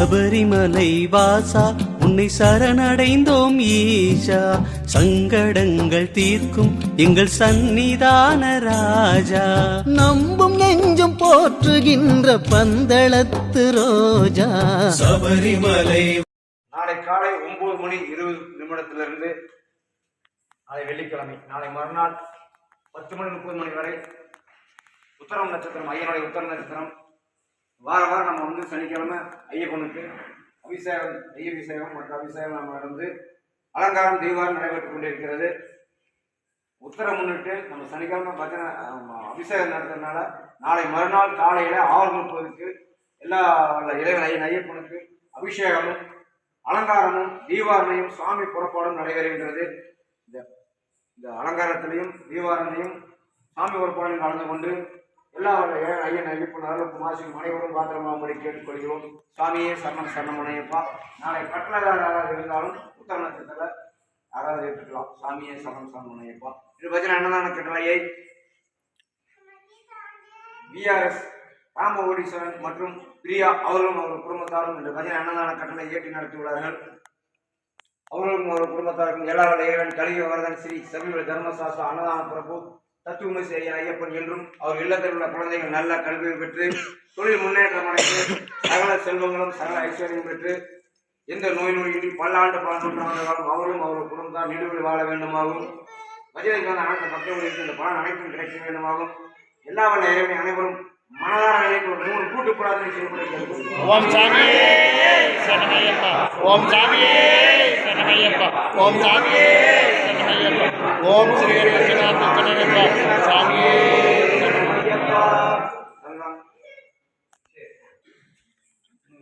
சபரிமலை வாசா உன்னை சரணடைந்தோம் ஈஷா. சங்கடங்கள் தீர்க்கும் எங்கள் சந்நிதான ராஜா. நம்பும் நெஞ்சும் போற்றுகின்ற பந்தளத்து ரோஜா. சபரிமலை நாளை காலை ஒன்பது மணி இருபது நிமிடத்திலிருந்து நாளை வெள்ளிக்கிழமை நாளை மறுநாள் பத்து மணி முப்பது மணி வரை உத்தரம் நட்சத்திரம் ஐயனுடைய உத்தர நட்சத்திரம். வார வாரம் நம்ம வந்து சனிக்கிழமை ஐயப்பனுக்கு அபிஷேகம் ஐய அபிஷேகம் மற்றும் அபிஷேகம் நம்ம நடந்து அலங்காரம் தீபாவளி நடைபெற்றுக் கொண்டிருக்கிறது. உத்தரம் முன்னிட்டு நம்ம சனிக்கிழமை பார்த்தீங்கன்னா அபிஷேகம் நடத்துறதுனால நாளை மறுநாள் காலையில் ஆறு முப்பதுக்கு எல்லா வல்ல இறைவன் ஐயன் ஐயப்பனுக்கு அபிஷேகமும் அலங்காரமும் தீபாரணையும் சுவாமி புறப்பாடும் நடைபெறுகின்றது. இந்த இந்த அலங்காரத்திலையும் தீபாரணையும் சாமி புறப்பாடும் கலந்து கொண்டு எல்லா வல்ல இறைவன் ஐயன் ஐயப்பன் அருளுக்கும் ஆசியும் அனைவரும் பாத்திரமாகும்படி கேட்டுக்கொள்கிறோம். சுவாமியே சரணம் சரணமனையப்பா நாளை கட்டளையாளராக இருந்தாலும் உத்தர யாராவது ஏற்றுக்கலாம் சாமியே சரணம் சரணமனையப்பா இது பஜனை அன்னதான கட்டளையை விஆர்எஸ் ராம ஓடீஸ்வரன் மற்றும் பிரியா அவர்களும் அவர்கள் குடும்பத்தாரும் இந்த பஜனை அன்னதான கட்டளை ஏற்றி நடத்தியுள்ளார்கள். அவர்களும் அவர்கள் குடும்பத்தாருக்கும் எல்லா இறைவன் கலிய வரதன் ஸ்ரீ சமீப தர்மசாஸ்திர அன்னதான பிரபு தத்துவமை செய்ய ஐயப்பன் என்றும் அவர் இல்லத்தில் உள்ள குழந்தைகள் நல்ல கல்வியை பெற்று தொழில் முன்னேற்றம் அடைந்து சகல செல்வங்களும் சகல ஐஸ்வர்யம் பெற்று எந்த நோய் நொடியின்றி பல்லாண்டு பல நூற்றாண்டு காலம் அவரும் அவர் குடும்பத்தார் நீடுபடி வாழ வேண்டுமாகும். பஜனைக்கான அனைத்து பக்தர்களுக்கு இந்த பலன் அனைத்தும் கிடைக்க வேண்டுமாகும். எல்லா வல்ல இறைவனை அனைவரும் மனதார நிலைக்கு ஒரு மூணு கூட்டு பிரார்த்தனை செய்யப்படுகிறது ஓம் சாமியே சரணமையப்பா. ஓம் சாமியே சரணமையப்பா. ஓம் சாமியே சரணமையப்பா. ஓம்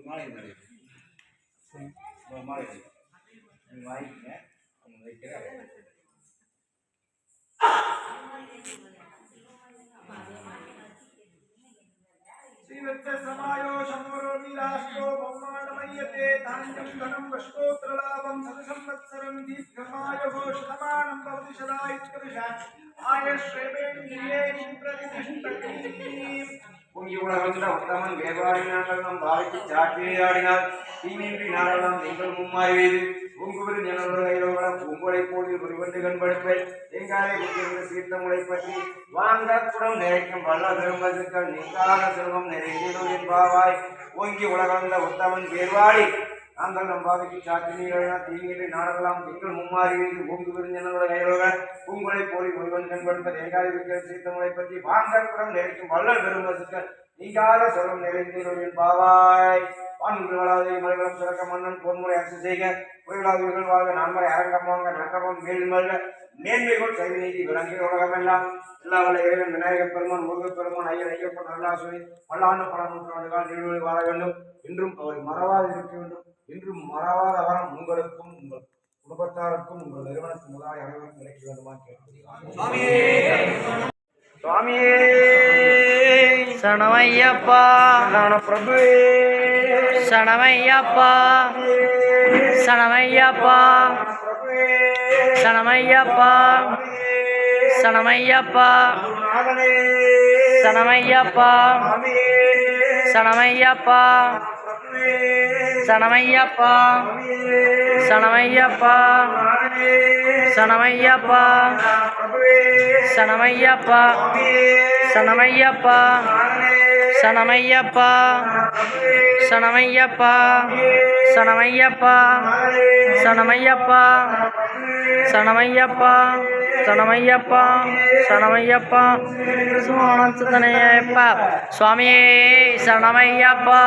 மாலை இந்த மாதிரி. உங்க மாலை இது. நீங்க வாங்கிக்கங்க. அவங்க வைக்கிறேன். श्रीवत्समायो शम्भरोर्विलाष्टो ब्रह्माण्डमय्यते धान्यं धनं वष्टोत्रलाभं सदसंवत्सरं दीर्घमायुः शतमानं भवति सदा इत्यभिषा आयुष्येवेन्द्रिये प्रतिष्ठति இங்கு உணர்வதில் உத்தமன் வேபாடினாலும் வாழ்க்கை சாட்டியாடினால் தீமின்றி நாடெல்லாம் நீங்கள் மும்மாய் வைது பூங்குபுரி நிலவுலகையிலோகலம் பூங்குலை போல் ஒருவண்டு கண்படுப்பை எங்காலே கொண்டிருந்த சீர்த்தமுளை பற்றி வாங்க குடம் நிறைக்கும் வல்ல பெரும்பதுக்கள் நீங்காத செல்வம் நிறைந்தது என்பாவாய் ஓங்கி உலகந்த உத்தமன் பேர்வாடி நாங்கள் நம் பாதைக்கு சாத்தி தீங்கிலே நாடெல்லாம் திங்கள் மும்மாறி பூங்கு விருந்தினோட கைரோக பூங்குலை போலி முருகன் கண்படுத்த ஏகாதி விக்கிற சீர்த்தமுறை பற்றி வாங்க குடம் நிறைக்கும் பெரும் பெரும்பதுக்கள் நீங்காத சொல்லம் நிறைந்தீர்கள் பாவாய். வான்குருவலாதை மலைகளும் சிறக்க மன்னன் பொன்முறை அரசு செய்க. புயலாதீர்கள் வாழ்க நான்மறை அரங்கமாங்க நட்டமம் மேல்மல்ல மேன்மைகள் சரி நீதி விளங்கிய உலகமெல்லாம். எல்லா வல்ல இறைவன் விநாயகப் பெருமான் முருகப் பெருமான் ஐயன் ஐயப்பன் அருளாசுரி பல்லாண்டு பல நூற்றாண்டுகள் நீடுவழி வாழ வேண்டும். என்றும் அவரை மறவாது இருக்க வேண்டும். இன்று மறவாத வரம் உங்களுக்கும் உங்கள் குடும்பத்தாருக்கும் உங்கள் நிறுவனத்தின் முதலாளி அனைவரும் கிடைக்க வேண்டுமா சனமையப்பா! சனமையப்பா! சனமையப்பா! சனமையப்பா. சனமையப்பா. சனமையப்பா. சனமையப்பா. சனமையப்பா. சனமையப்பா சனமையப்பா சனமையப்பா சனமையப்பா சனமையப்பா சனமையப்பா சனமையப்பா. சுவானந்தனையப்பா சுவாமியே சனமையப்பா.